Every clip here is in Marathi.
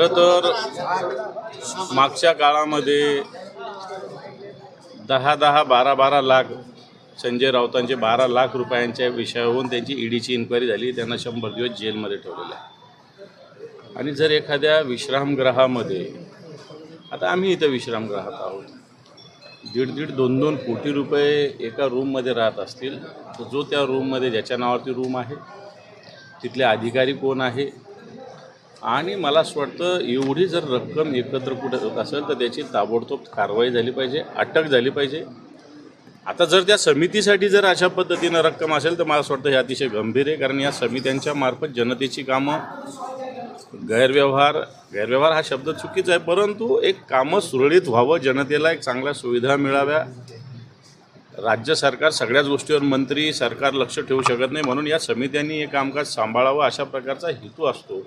खरं तर मागच्या काळामध्ये दहा दहा बारा बारा लाख संजय राऊतांचे बारा लाख रुपयांच्या विषयावरून त्यांची ईडीची इन्क्वायरी झाली त्यांना शंभर दिवस जेलमध्ये ठेवलेलं आहे. आणि जर एखाद्या विश्रामगृहामध्ये आता आम्ही इथं विश्रामगृहात आहोत दीड दीड दोन दोन कोटी रुपये एका रूममध्ये राहत असतील तर जो त्या रूममध्ये ज्याच्या नावावरती रूम आहे तिथले अधिकारी कोण आहे आणि मला असं वाटतं एवढी जर रक्कम एकत्र कुठे होत असेल तर त्याची ताबडतोब कारवाई झाली पाहिजे अटक झाली पाहिजे. आता जर त्या समितीसाठी जर अशा पद्धतीनं रक्कम असेल तर मला असं वाटतं हे अतिशय गंभीर आहे कारण या समित्यांच्या मार्फत जनतेची कामं गैरव्यवहार गैरव्यवहार हा शब्द चुकीचा आहे परंतु एक कामं सुरळीत व्हावं जनतेला एक चांगल्या सुविधा मिळाव्या. राज्य सरकार सगळ्याच गोष्टीवर मंत्री सरकार लक्ष ठेवू शकत नाही म्हणून या समित्यांनी हे कामकाज सांभाळावं अशा प्रकारचा हेतू असतो.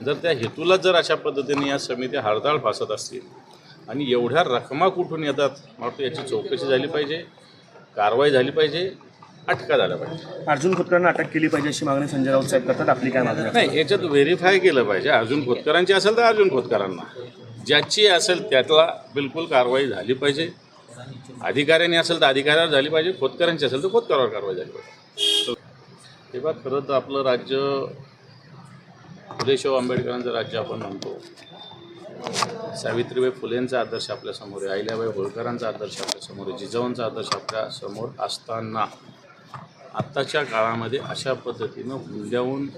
जर त्या हेतूला जर अशा पद्धतीने या समित्या हरताळ फासत असतील आणि एवढ्या रकमा कुठून येतात मला वाटतं याची चौकशी झाली पाहिजे कारवाई झाली पाहिजे अटका झाल्या पाहिजे. अर्जुन खोतकरांना अटक केली पाहिजे अशी मागणी संजय राऊत साहेब करतात आपली काय मागणी? नाही याच्यात व्हेरीफाय केलं पाहिजे. अर्जुन खोतकरांची असेल तर अर्जुन खोतकरांना. ज्याची असेल त्यातला बिलकुल कारवाई झाली पाहिजे. अधिकाऱ्यांनी असेल तर अधिकाऱ्यावर झाली पाहिजे खोतकरांची असेल तर खोतकरावर कारवाई झाली पाहिजे. तेव्हा खरं तर आपलं राज्य फुलेशाहू आंबेडकरांचं राज्य आपण म्हणतो. सावित्रीबाई फुलेंचा आदर्श आपल्यासमोर आहे. अहिल्याबाई होळकरांचा आदर्श आपल्यासमोर आहे. जिजाऊंचा आदर्श आपल्यासमोर असताना आत्ताच्या काळामध्ये अशा पद्धतीनं हुंड्याहून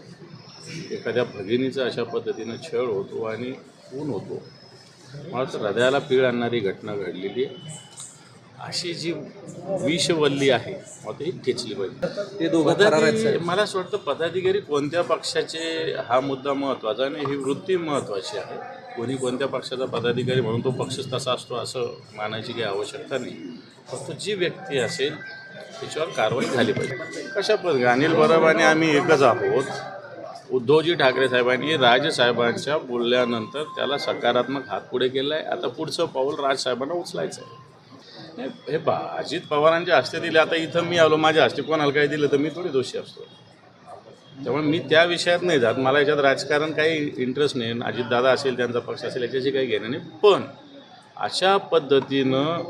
एखाद्या भगिनीचा अशा पद्धतीनं छळ होतो आणि ऊन होतो. मला तर हृदयाला पीळ आणणारी घटना घडलेली आहे. अशी जी विषवल्ली आहे मला ती ठेचली पाहिजे. ते दोघं. मला असं वाटतं पदाधिकारी कोणत्या पक्षाचे हा मुद्दा महत्त्वाचा आणि ही वृत्ती महत्त्वाची आहे. कोणी कोणत्या पक्षाचा पदाधिकारी म्हणून तो पक्षच तसा असतो असं मानायची काही आवश्यकता नाही. फक्त जी व्यक्ती असेल त्याच्यावर कारवाई झाली पाहिजे. कशा पद्धती अनिल बरब आणि आम्ही एकच आहोत. उद्धवजी ठाकरे साहेबांनी राजसाहेबांच्या बोलल्यानंतर त्याला सकारात्मक हात पुढे केला आहे आता पुढचं पाऊल राजसाहेबांना उचलायचं आहे. नाही, हे बा अजित पवारांच्या हस्ते दिले आता इथं मी आलो माझ्या हस्ते कोणाला काही दिलं तर मी थोडी दोषी असतो. त्यामुळे मी त्या विषयात नाही जात मला याच्यात राजकारण काही इंटरेस्ट नाही अजितदादा असेल त्यांचा पक्ष असेल याच्याशी काही घेणं नाही. पण अशा पद्धतीनं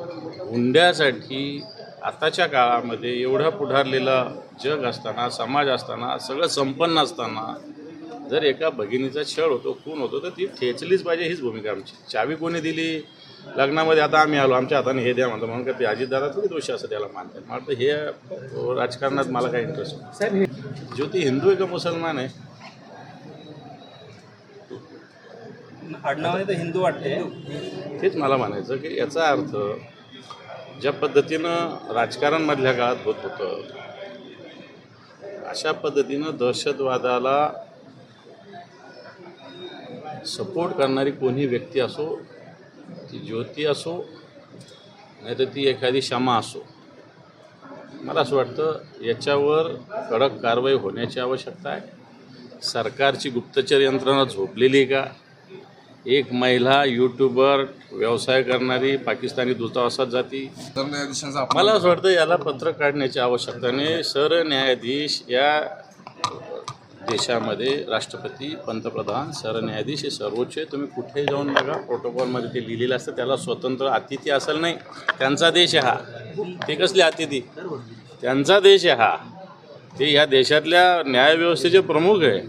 हुंड्यासाठी आताच्या काळामध्ये एवढा पुढारलेला जग असताना समाज असताना सगळं संपन्न असताना जर एका भगिनीचा छळ होतो खून होतो तर ती ठेचलीच पाहिजे हीच भूमिका आमची. चावी कोणी दिली? लग्नामध्ये आता आम्ही आलो आमच्या हाताने हे द्या म्हणतो. म्हणून का ते अजितदादा थोडी दोषी असं त्याला मानतात. मला हे राजकारणात मला काही इंटरेस्ट नाही. हे ज्योती हिंदू आहे का मुसलमान आहे? आडनावाने तर हिंदू वाटते. तेच मला म्हणायचं की याचा अर्थ ज्या पद्धतीनं राजकारण मधल्या काळात होत होतं अशा पद्धतीनं दहशतवादाला सपोर्ट करणारी कोणी व्यक्ती असो ती ज्योती असो नाहीतर ती एखादी क्षमा असो. मला असं वाटतं याच्यावर कडक कारवाई होण्याची आवश्यकता आहे. सरकारची गुप्तचर यंत्रणा झोपलेली का? एक महिला यूट्यूबर व्यवसाय करणारी पाकिस्तानी दूतावासात जाती. मला असं वाटतं याला पत्र काढण्याची आवश्यकता नाही. सरन्यायाधीश या देशामध्ये राष्ट्रपती पंतप्रधान सरन्यायाधीश हे सर्वोच्च आहे. तुम्ही कुठेही जाऊन बघा प्रोटोकॉलमध्ये ते लिहिलेलं असतं. त्याला स्वतंत्र अतिथी असेल नाही. त्यांचा देश आहे हा. ते कसले अतिथी? त्यांचा देश आहे हा. ते ह्या देशातल्या न्यायव्यवस्थेचे प्रमुख आहे.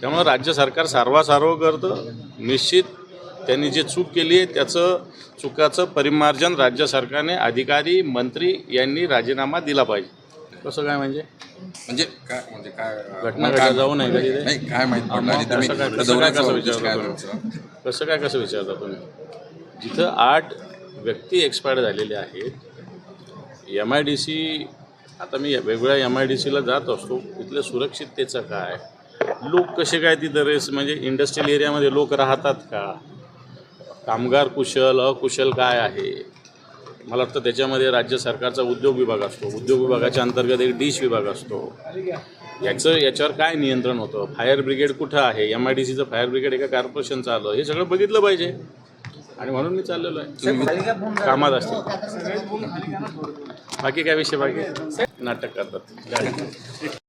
त्यामुळं राज्य सरकार सार्वासार्व करतं. निश्चित त्यांनी जे चूक केली आहे त्याचं चुकाचं परिमार्जन राज्य सरकारने अधिकारी मंत्री यांनी राजीनामा दिला पाहिजे. कसं काय म्हणजे? म्हणजे काय म्हणजे काय घटना घडल्या जाऊ नये? नाही काय माहीत मग तुम्ही कसं काय- कसं काय दौऱ्याचा कसं उद्देश काय विचारता तुमचा? कसं काय कसं विचारता तुम्ही? जिथं आठ व्यक्ती एक्सपायर झालेल्या आहेत एम आय डी सी आता मी वेगवेगळ्या एम आय डी सीला जात असतो. तिथल्या सुरक्षिततेचं काय? लोक कसे काय तिथं रेस म्हणजे इंडस्ट्रियल एरियामध्ये लोक राहतात का? कामगार कुशल अकुशल काय आहे? मला वाटतं त्याच्यामध्ये राज्य सरकारचा उद्योग विभाग असतो. उद्योग विभागाच्या अंतर्गत एक डिश विभाग असतो. याचं याच्यावर काय नियंत्रण होतं? फायर ब्रिगेड कुठं आहे? एम आय डी सीचं फायर ब्रिगेड एका कॉर्पोरेशनचं आलं. हे सगळं बघितलं पाहिजे. आणि म्हणून मी चाललेलो आहे. कामात असते बाकी काय विषय बाकी? नाटक करतात.